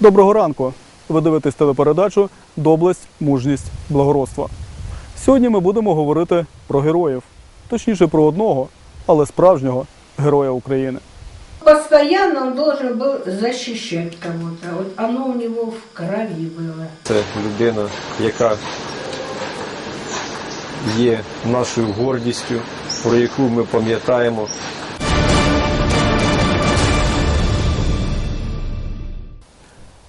Доброго ранку! Ви дивитесь телепередачу Доблесть, мужність, благородство. Сьогодні ми будемо говорити про героїв, точніше про одного, але справжнього героя України. Постоянно он должен был защищать кого-то. Вот оно у него в крови было. Це людина, яка є нашою гордістю, про яку ми пам'ятаємо.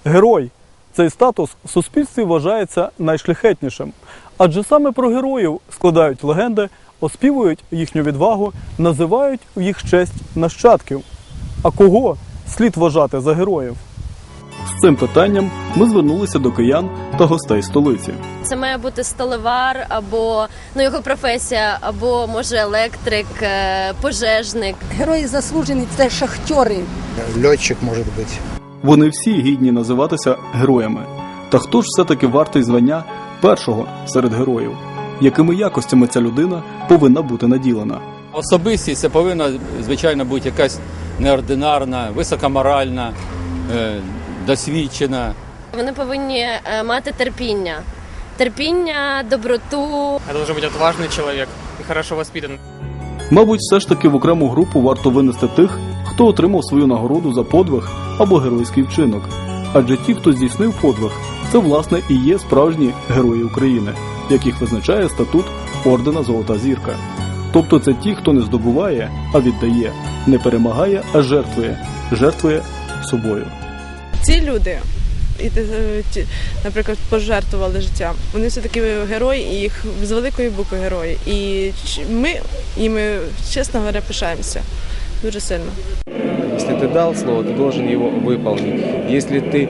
Герой цей статус в суспільстві вважається найшляхетнішим, адже саме про героїв складають легенди, оспівують їхню відвагу, називають в їх честь нащадків. А кого слід вважати за героїв? З цим питанням ми звернулися до киян та гостей столиці. Це має бути столевар або ну його професія, або може електрик, е, пожежник. Герої заслужені це шахтери. летчик может быть. Вони всі гідні називатися героями. Та хто ж все-таки вартий звання першого серед героїв? Якими якостями ця людина повинна бути наділена? Особистість це повинна, звичайно, бути якась неординарна, високоморальна, е, досвідчена. Вони повинні е, мати терпіння, терпіння, доброту. Это должен быть отважный человек и хорошо воспитан. Мабуть, все ж таки в окрему групу варто винести тих, хто отримав свою нагороду за подвиг або геройський вчинок. Адже ті, хто здійснив подвиг, це власне і є справжні герої України, яких визначає статут ордена Золота зірка. Тобто це ті, хто не здобуває, а віддає, не перемагає, а жертвує, жертвує собою. ці люди, е, наприклад, пожертвували життям, вони все таки герої, і їх з великої букви герої. І ми, і чесно говоря, пишаємося дуже сильно. Если ты дал слово, ты должен его выполнить. Если ты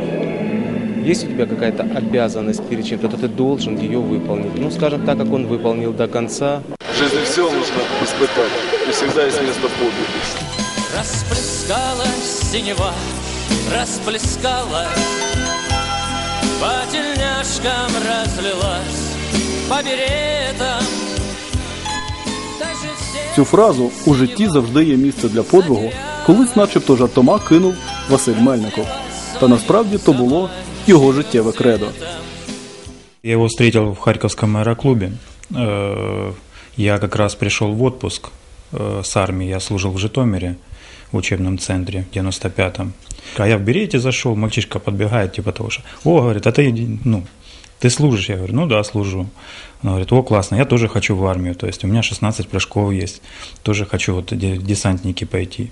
есть у тебя какая-то обязанность перед чем-то, то ты должен ее выполнить. Ну, скажем так, как он выполнил до конца. В жизни все нужно испытать, и всегда есть место подвигу. Расплескалась синева, расплескалась, По тельняшкам разлилась, по беретам. Даже все Цю фразу у житті завжди є місце для подвигу, колись, начебто, жартома кинув Василь Мельников. Та насправді то було його життєве кредо. Я его встретил в Харьковском аэроклубе. Э, Я как раз пришел в отпуск э, с армии. Я служил в Житомире в учебном центре в 95-м. А я в берете зашел, мальчишка подбегает, типа того, что, о, говорит, а ты, ну, ты служишь? Я говорю, ну да, служу. Он говорит, о, классно, я тоже хочу в армию. То есть у меня 16 прыжков есть. Тоже хочу вот де- в десантники пойти.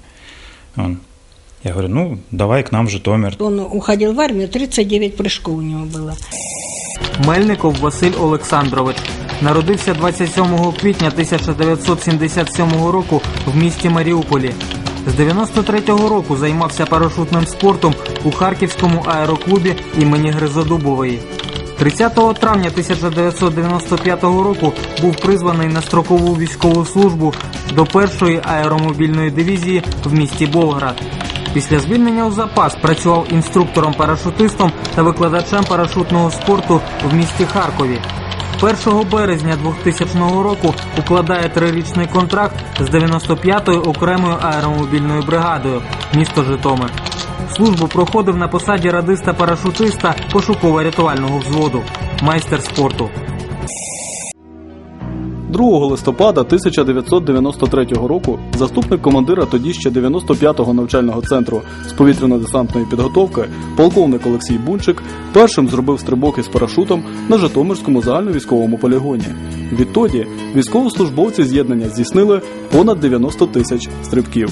Он, я говорю, ну, давай к нам в Житомир. Он уходил в армию, 39 прыжков у него было. Мельников Василь Олександрович народився 27 квітня 1977 року в місті Маріуполі. З 93-го року займався парашутним спортом у Харківському аероклубі імені Гризодубової. 30 травня 1995 року був призваний на строкову військову службу до першої аеромобільної дивізії в місті Болград. Після звільнення у запас працював інструктором-парашутистом та викладачем парашутного спорту в місті Харкові. 1 березня 2000 року укладає трирічний контракт з 95-ю окремою аеромобільною бригадою місто Житомир. Службу проходив на посаді радиста-парашутиста пошуково-рятувального взводу, майстер спорту. 2 листопада 1993 року заступник командира тоді ще 95-го навчального центру з повітряно-десантної підготовки, полковник Олексій Бунчик, першим зробив стрибок із парашутом на Житомирському загальновійськовому полігоні. Відтоді військовослужбовці з'єднання здійснили понад 90 тисяч стрибків.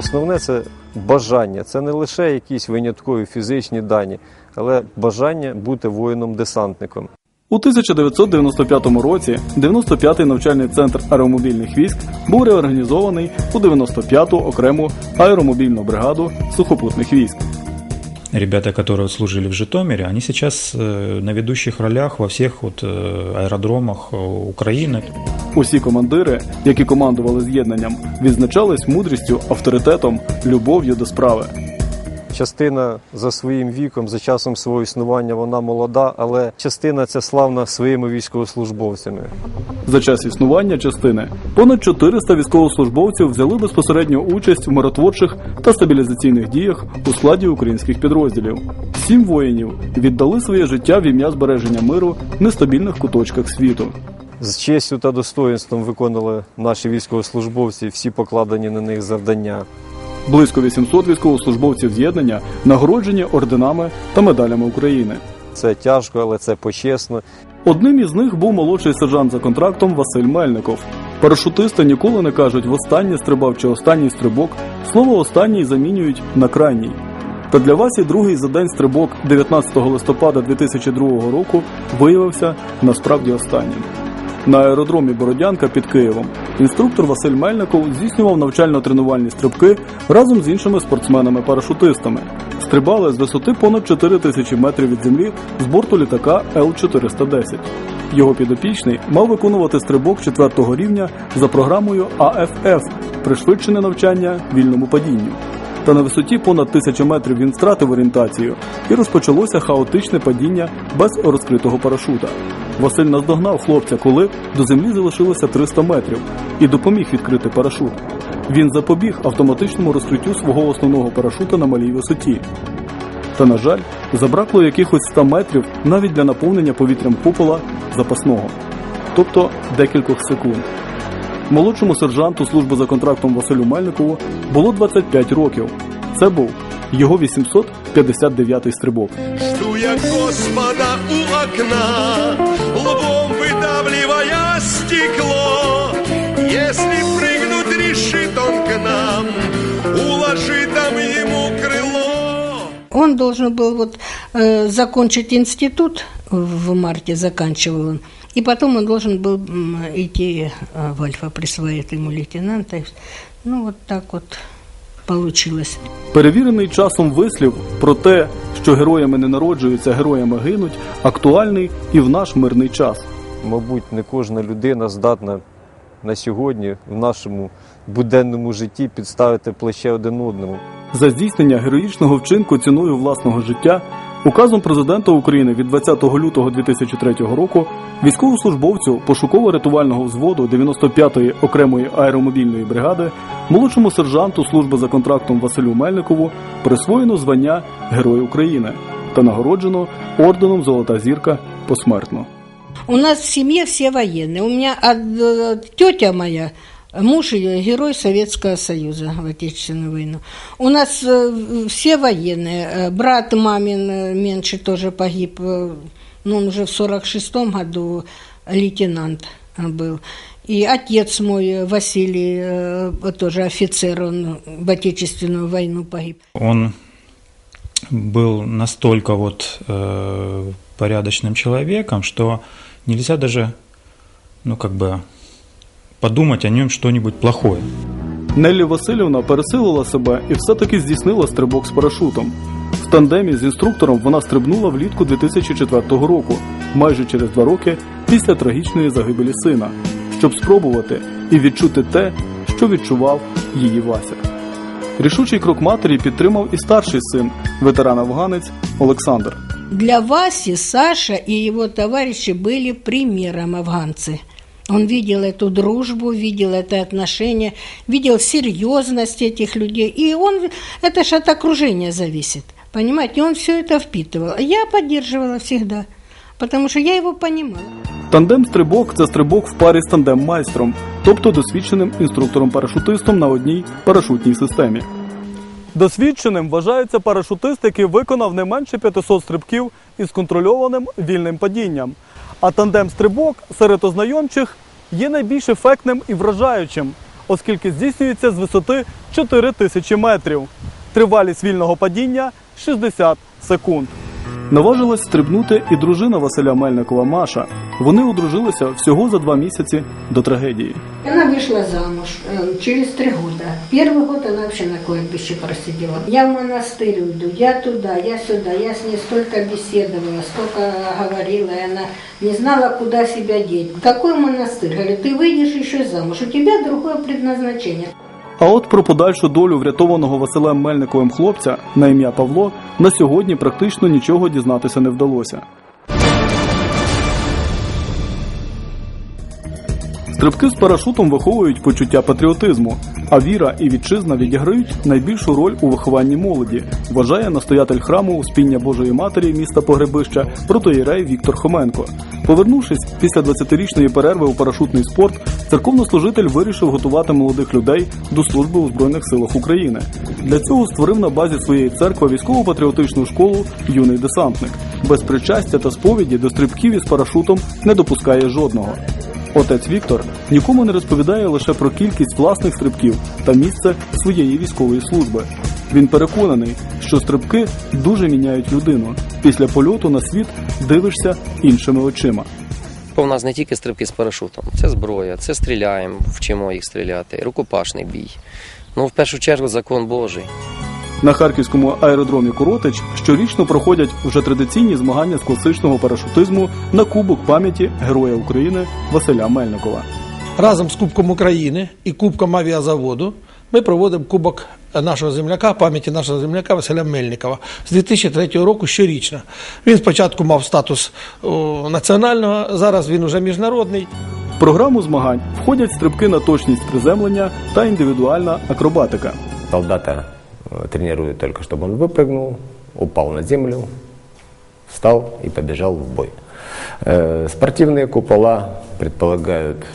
Основне це бажання. Це не лише якісь виняткові фізичні дані, але бажання бути воїном-десантником. У 1995 році 95-й навчальний центр аеромобільних військ був реорганізований у 95-ту окрему аеромобільну бригаду сухопутних військ Ребята, которые служили в Житомире, они сейчас э, на ведущих ролях во всех вот э, аэродромах э, Украины. Усі командири, які командували з'єднанням, відзначались мудрістю, авторитетом, любов'ю до справи. Частина за своїм віком, за часом свого існування, вона молода, але частина ця славна своїми військовослужбовцями. За час існування частини понад 400 військовослужбовців взяли безпосередню участь в миротворчих та стабілізаційних діях у складі українських підрозділів. Сім воїнів віддали своє життя в ім'я збереження миру в нестабільних куточках світу. З честю та достоїнством виконали наші військовослужбовці всі покладені на них завдання. Близько 800 військовослужбовців з'єднання нагороджені орденами та медалями України. Це тяжко, але це почесно. Одним із них був молодший сержант за контрактом Василь Мельников. Парашутисти ніколи не кажуть востаннє стрибав чи останній стрибок. Слово останній замінюють на крайній. Та для вас і другий за день стрибок 19 листопада 2002 року виявився насправді останнім. На аеродромі Бородянка під Києвом інструктор Василь Мельников здійснював навчально-тренувальні стрибки разом з іншими спортсменами-парашутистами. Стрибали з висоти понад 4 тисячі метрів від землі з борту літака Л-410. Його підопічний мав виконувати стрибок четвертого рівня за програмою АФФ пришвидшене навчання вільному падінню. Та на висоті понад тисячу метрів він втратив орієнтацію і розпочалося хаотичне падіння без розкритого парашута. Василь наздогнав хлопця, коли до землі залишилося 300 метрів, і допоміг відкрити парашут. Він запобіг автоматичному розкриттю свого основного парашута на малій висоті. Та, на жаль, забракло якихось 100 метрів навіть для наповнення повітрям купола запасного, тобто декількох секунд. Молодшому сержанту служби за контрактом Василю Мельникову було 25 років. Це був його 859-й стрибок. Жду я Господа у окна, лбом выдавливая стекло. Если прыгнуть решит он к нам, уложи там ему крыло. Он должен был вот э, закончить институт в марте заканчивал он, и потом он должен был м, идти э, в Альфа присваивает ему лейтенанта. Ну вот так вот получилось. Перевірений часом вислів про те, що героями не народжуються, героями гинуть, актуальний і в наш мирний час. Мабуть, не кожна людина здатна на сьогодні в нашому буденному житті підставити плече один одному. За здійснення героїчного вчинку ціною власного життя указом президента України від 20 лютого 2003 року військовослужбовцю пошуково-рятувального взводу 95-ї окремої аеромобільної бригади, молодшому сержанту служби за контрактом Василю Мельникову присвоєно звання Герой України та нагороджено орденом Золота зірка посмертно. У нас в семье все военные. У меня э, тетя моя, муж ее герой Советского Союза в Отечественную войну. У нас э, все военные. Э, Брат мамин э, меньше тоже погиб. Ну, он уже в 46-м году лейтенант был. И отец мой, Василий, тоже офицер, он в Отечественную войну погиб. Он был настолько вот порядочным человеком, что нельзя даже, ну как бы, подумать о нем что-нибудь плохое. Неллі Васильівна пересилила себе і все-таки здійснила стрибок з парашутом. В тандемі з інструктором вона стрибнула влітку 2004 року, майже через два роки після трагічної загибелі сина, щоб спробувати і відчути те, що відчував її Вася. Рішучий крок матері підтримав і старший син, ветеран-афганець Олександр. Для Васи Саша и его товарищи были примером афганцы. Он видел эту дружбу, видел это отношение, видел серьезность этих людей. И он, это же от окружения зависит. Понимаете, он все это впитывал. А Я поддерживала всегда, потому что я его понимала. Тандем-стрибок це стрибок в парі з тандем-майстром, тобто досвідченим інструктором-парашутистом на одній парашутній системі. Досвідченим вважається парашутист, який виконав не менше 500 стрибків із контрольованим вільним падінням. А тандем-стрибок серед ознайомчих є найбільш ефектним і вражаючим, оскільки здійснюється з висоти 4000 метрів. Тривалість вільного падіння 60 секунд. Наважилась стрибнути і дружина Василя Мельникова Маша. Вони одружилися всього за два місяці до трагедії. Она вышла замуж э, через три года. Первый год она вообще на кладбище просидела. Я в монастырь уйду, я туда, я сюда. Я с ней столько беседовала, столько говорила, и она не знала, куда себя деть. Какой монастырь? Говорит, ты выйдешь еще замуж, у тебя другое предназначение. А от про подальшу долю врятованого Василем Мельниковим хлопця на ім'я Павло на сьогодні практично нічого дізнатися не вдалося. Стрибки з парашутом виховують почуття патріотизму, а віра і вітчизна відіграють найбільшу роль у вихованні молоді, вважає настоятель храму Успіння Божої Матері міста Погребища протоєрей Віктор Хоменко. Повернувшись після 20-річної перерви у парашутний спорт, церковнослужитель вирішив готувати молодих людей до служби у Збройних силах України. Для цього створив на базі своєї церкви військово-патріотичну школу Юний десантник. Без причастя та сповіді до стрибків із парашутом не допускає жодного. Отець Віктор нікому не розповідає лише про кількість власних стрибків та місце своєї військової служби. Він переконаний, що стрибки дуже міняють людину. Після польоту на світ дивишся іншими очима. У нас не тільки стрибки з парашутом, це зброя, це стріляємо, вчимо їх стріляти, рукопашний бій. Ну, в першу чергу, закон Божий. На харківському аеродромі Коротич щорічно проходять вже традиційні змагання з класичного парашутизму на Кубок пам'яті Героя України Василя Мельникова. Разом з Кубком України і Кубком авіазаводу ми проводимо Кубок нашого земляка, пам'яті нашого земляка Василя Мельникова з 2003 року щорічно. Він спочатку мав статус національного, зараз він уже міжнародний. В програму змагань входять стрибки на точність приземлення та індивідуальна акробатика. Солдата э, тренируют только, чтобы он выпрыгнул, упал на землю, встал и побежал в бой. Э, Спортивные купола предполагают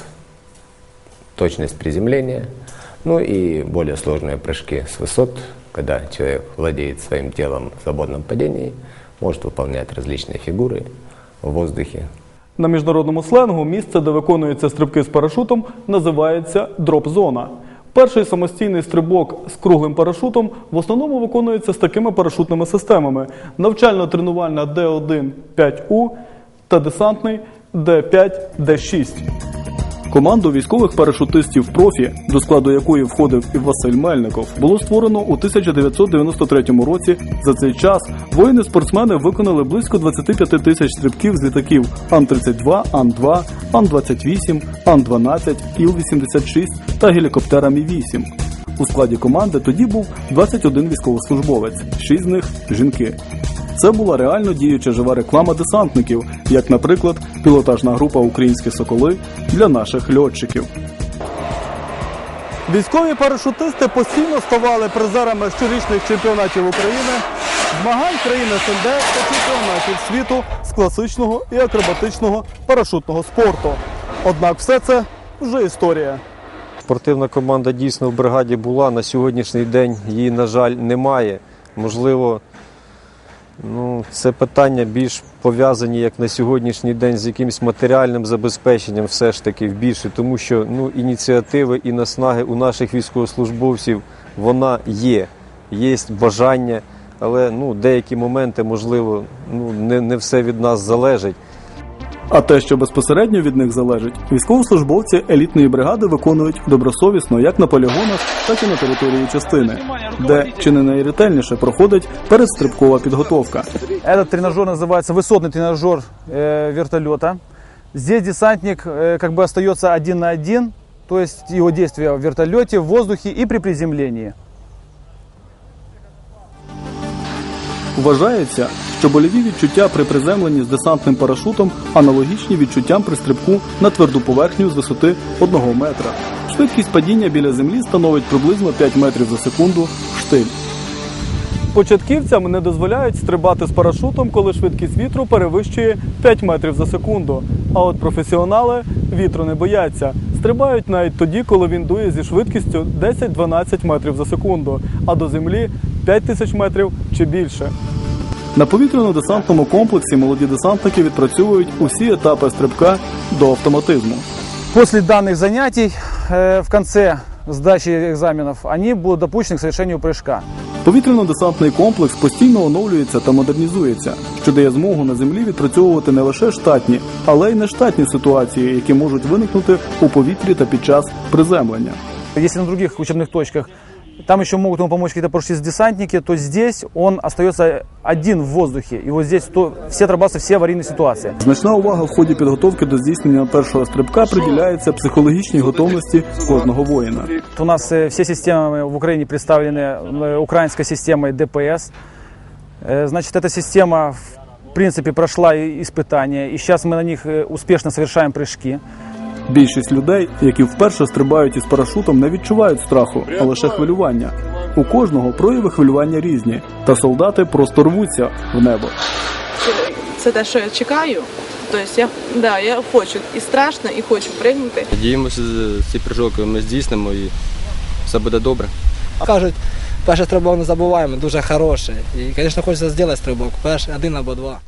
точность приземления, ну и более сложные прыжки с высот, когда человек владеет своим телом в свободном падении, может выполнять различные фигуры в воздухе, На міжнародному сленгу місце, де виконуються стрибки з парашутом, називається дроп-зона. Перший самостійний стрибок з круглим парашутом в основному виконується з такими парашутними системами: навчально-тренувальна Д1 5У та десантний Д5 Д6. Команду військових парашутистів профі, до складу якої входив і Василь Мельников, було створено у 1993 році. За цей час воїни-спортсмени виконали близько 25 тисяч стрибків з літаків Ан-32, Ан-2, Ан-28, Ан-12, Іл-86 та гелікоптера Мі-8. У складі команди тоді був 21 військовослужбовець, 6 з них жінки. Це була реально діюча жива реклама десантників, як, наприклад, пілотажна група Українські соколи для наших льотчиків. Військові парашутисти постійно ставали призерами щорічних чемпіонатів України, змагань країн СНД та чемпіонатів світу з класичного і акробатичного парашутного спорту. Однак все це вже історія. Спортивна команда дійсно в бригаді була. На сьогоднішній день її, на жаль, немає. Можливо, ну, це питання більш пов'язані як на сьогоднішній день з якимось матеріальним забезпеченням, все ж таки в більше, тому що ну, ініціативи і наснаги у наших військовослужбовців вона є. Є бажання, але ну, деякі моменти, можливо, ну, не, не все від нас залежить. А те, що безпосередньо від них залежить, військовослужбовці елітної бригади виконують добросовісно як на полігонах, так і на території частини, де чи не найретельніше проходить передстрибкова підготовка. Этот тренажер называется высотный тренажер э, вертолета. Здесь десантник э, как бы остается один на один, то есть его действия в вертолете, в воздухе и при приземлении. Вважається, що больові відчуття при приземленні з десантним парашутом аналогічні відчуттям при стрибку на тверду поверхню з висоти 1 метра. Швидкість падіння біля землі становить приблизно 5 метрів за секунду штиль. Початківцям не дозволяють стрибати з парашутом, коли швидкість вітру перевищує 5 метрів за секунду. А от професіонали вітру не бояться. Стрибають навіть тоді, коли він дує зі швидкістю 10-12 метрів за секунду, а до землі 5 тисяч метрів чи більше. На повітряно-десантному комплексі молоді десантники відпрацьовують усі етапи стрибка до автоматизму. После данных занятий э, в конце сдачи экзаменов они будут допущены к совершению прыжка. Повітряно-десантний комплекс постійно оновлюється та модернізується, що дає змогу на землі відпрацьовувати не лише штатні, але й нештатні ситуації, які можуть виникнути у повітрі та під час приземлення. Если на других учебных точках там еще могут ему помочь какие-то парашютисты-десантники, то здесь он остается один в воздухе. И вот здесь то, все отрабатываются все аварийные ситуации. Значна увага в ході підготовки до здійснення першого стрибка приділяється психологічній готовності кожного воїна. У нас э, все системы в Украине представлены э, украинской системой ДПС. Э, Значит, эта система в принципе прошла и- испытания, и сейчас мы на них э, успешно совершаем прыжки. Більшість людей, які вперше стрибають із парашутом, не відчувають страху, а лише хвилювання. У кожного прояви хвилювання різні, та солдати просто рвуться в небо. Це те, що я чекаю. Тобто я, да, я хочу і страшно, і хочу пригнути. Надіємося, цей прыжок ми здійснимо і все буде добре. Кажуть, перший стрибок не забуваємо, дуже хороший. І, звісно, хочеться зробити стрибок, перший один або два.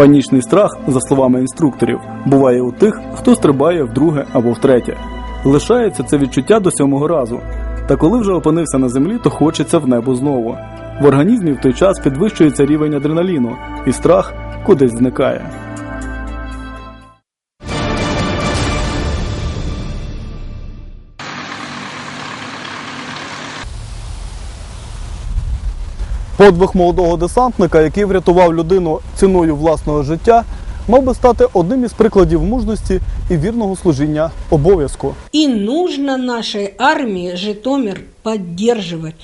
Панічний страх, за словами інструкторів, буває у тих, хто стрибає вдруге або втретє. Лишається це відчуття до сьомого разу. Та коли вже опинився на землі, то хочеться в небо знову. В організмі в той час підвищується рівень адреналіну, і страх кудись зникає. Подвиг молодого десантника, який врятував людину ціною власного життя, мав би стати одним із прикладів мужності і вірного служіння обов'язку. И нужно нашей армии Житомир поддерживать.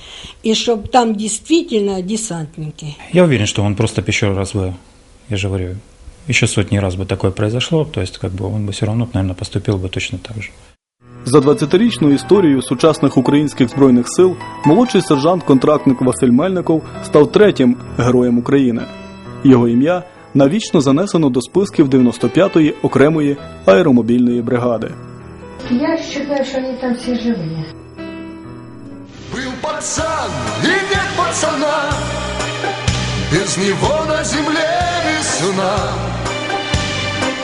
И чтобы там действительно десантники. Я уверен, что он просто бы еще раз бы, я же говорю, еще сотни раз бы такое произошло, то есть как бы он бы все равно, наверное, поступил бы точно так же. За 20-річну історію сучасних українських збройних сил молодший сержант-контрактник Василь Мельников став третім героєм України. Його ім'я навічно занесено до списків 95-ї окремої аеромобільної бригади. Я считаю, что они там все живые. Был пацан и нет пацана, без него на земле весна.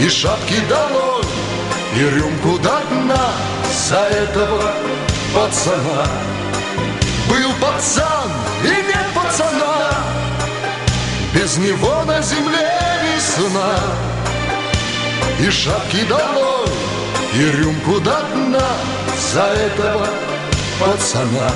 И шапки долой, и рюмку до дна за этого пацана. Был пацан и нет пацана, без него на земле весна. И шапки долой, и рюмку до дна за этого пацана.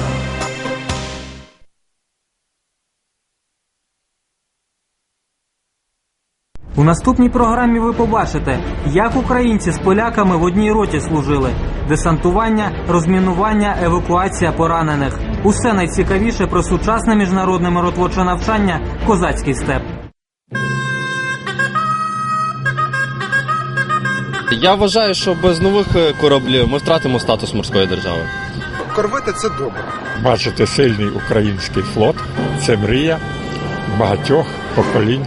У наступній програмі ви побачите, як українці з поляками в одній роті служили: десантування, розмінування, евакуація поранених. Усе найцікавіше про сучасне міжнародне миротворче навчання Козацький степ. Я вважаю, що без нових е, кораблів ми втратимо статус морської держави. Корвети це добре. Бачити сильний український флот це мрія багатьох поколінь